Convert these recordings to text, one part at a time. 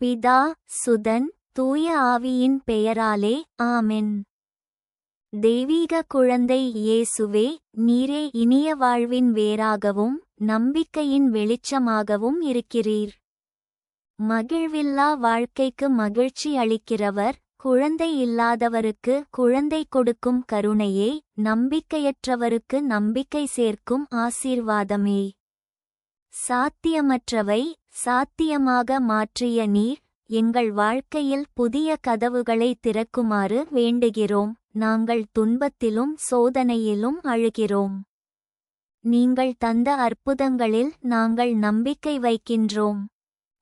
பிதா சுதன் தூய ஆவியின் பெயராலே ஆமென். தெய்வீக குழந்தை இயேசுவே நீரே இனிய வாழ்வின் வேறாகவும் நம்பிக்கையின் வெளிச்சமாகவும் இருக்கிறீர். மகிழ்வில்லா வாழ்க்கைக்கு மகிழ்ச்சி அளிக்கிறவர் குழந்தை இல்லாதவருக்கு குழந்தை கொடுக்கும் கருணையே நம்பிக்கையற்றவருக்கு நம்பிக்கை சேர்க்கும் ஆசீர்வாதமே. சாத்தியமற்றவை சாத்தியமாக மாற்றிய நீர் எங்கள் வாழ்க்கையில் புதிய கதவுகளை திறக்குமாறு வேண்டுகிறோம். நாங்கள் துன்பத்திலும் சோதனையிலும் அழுகிறோம். நீங்கள் தந்த அற்புதங்களில் நாங்கள் நம்பிக்கை வைக்கின்றோம்.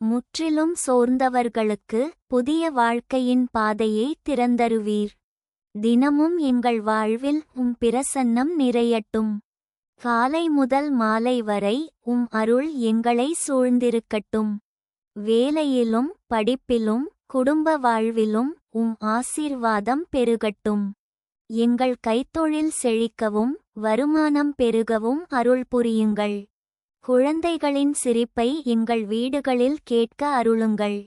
முற்றிலும் சோர்ந்தவர்களுக்கு புதிய வாழ்க்கையின் பாதையை திறந்தருவீர். தினமும் எங்கள் வாழ்வில் உம் பிரசன்னம் நிறையட்டும். காலை முதல் மாலை வரை உம் அருள் எங்களை சூழ்ந்திருக்கட்டும். வேலையிலும் படிப்பிலும் குடும்ப வாழ்விலும் உம் ஆசீர்வாதம் பெருகட்டும். எங்கள் கைத்தொழில் செழிக்கவும் வருமானம் பெருகவும் அருள் புரியுங்கள். குழந்தைகளின் சிரிப்பை எங்கள் வீடுகளில் கேட்க அருளுங்கள்.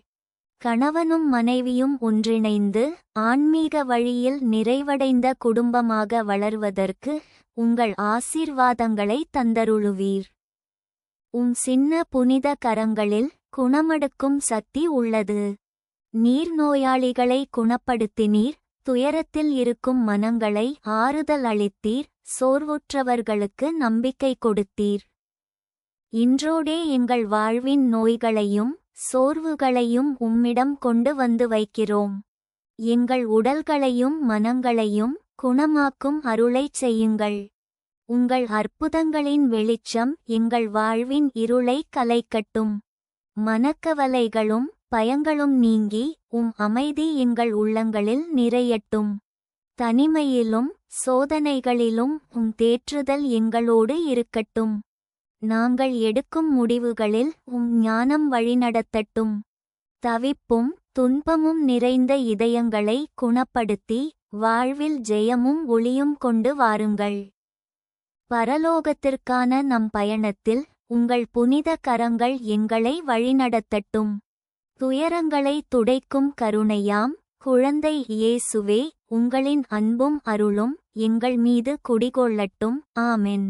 கணவனும் மனைவியும் ஒன்றிணைந்து ஆன்மீக வழியில் நிறைவடைந்த குடும்பமாக வளர்வதற்கு உங்கள் ஆசீர்வாதங்களை தந்தருளுவீர். உம் சின்ன புனித கரங்களில் குணமடுக்கும் சக்தி உள்ளது. நீர் நோயாளிகளை குணப்படுத்தினீர். துயரத்தில் இருக்கும் மனங்களை ஆறுதல் அளித்தீர். சோர்வுற்றவர்களுக்கு நம்பிக்கை கொடுத்தீர். இன்றோடே எங்கள் வாழ்வின் நோய்களையும் சோர்வுகளையும் உம்மிடம் கொண்டு வந்து வைக்கிறோம். எங்கள் உடல்களையும் மனங்களையும் குணமாக்கும் அருளைச் செய்யுங்கள். உங்கள் அற்புதங்களின் வெளிச்சம் எங்கள் வாழ்வின் இருளை கலைக்கட்டும். மனக்கவலைகளும் பயங்களும் நீங்கி உம் அமைதி எங்கள் உள்ளங்களில் நிறையட்டும். தனிமையிலும் சோதனைகளிலும் உம் தேற்றுதல் எங்களோடு இருக்கட்டும். நாங்கள் எடுக்கும் முடிவுகளில் உம் ஞானம் வழிநடத்தட்டும். தவிப்பும் துன்பமும் நிறைந்த இதயங்களை குணப்படுத்தி வாழ்வில் ஜெயமும் ஒளியும் கொண்டு வாருங்கள். பரலோகத்திற்கான நம் பயணத்தில் உங்கள் புனித கரங்கள் எங்களை வழிநடத்தட்டும். துயரங்களை துடைக்கும் கருணையாம் குழந்தை இயேசுவே உங்களின் அன்பும் அருளும் எங்கள் மீது குடிகொள்ளட்டும். ஆமென்.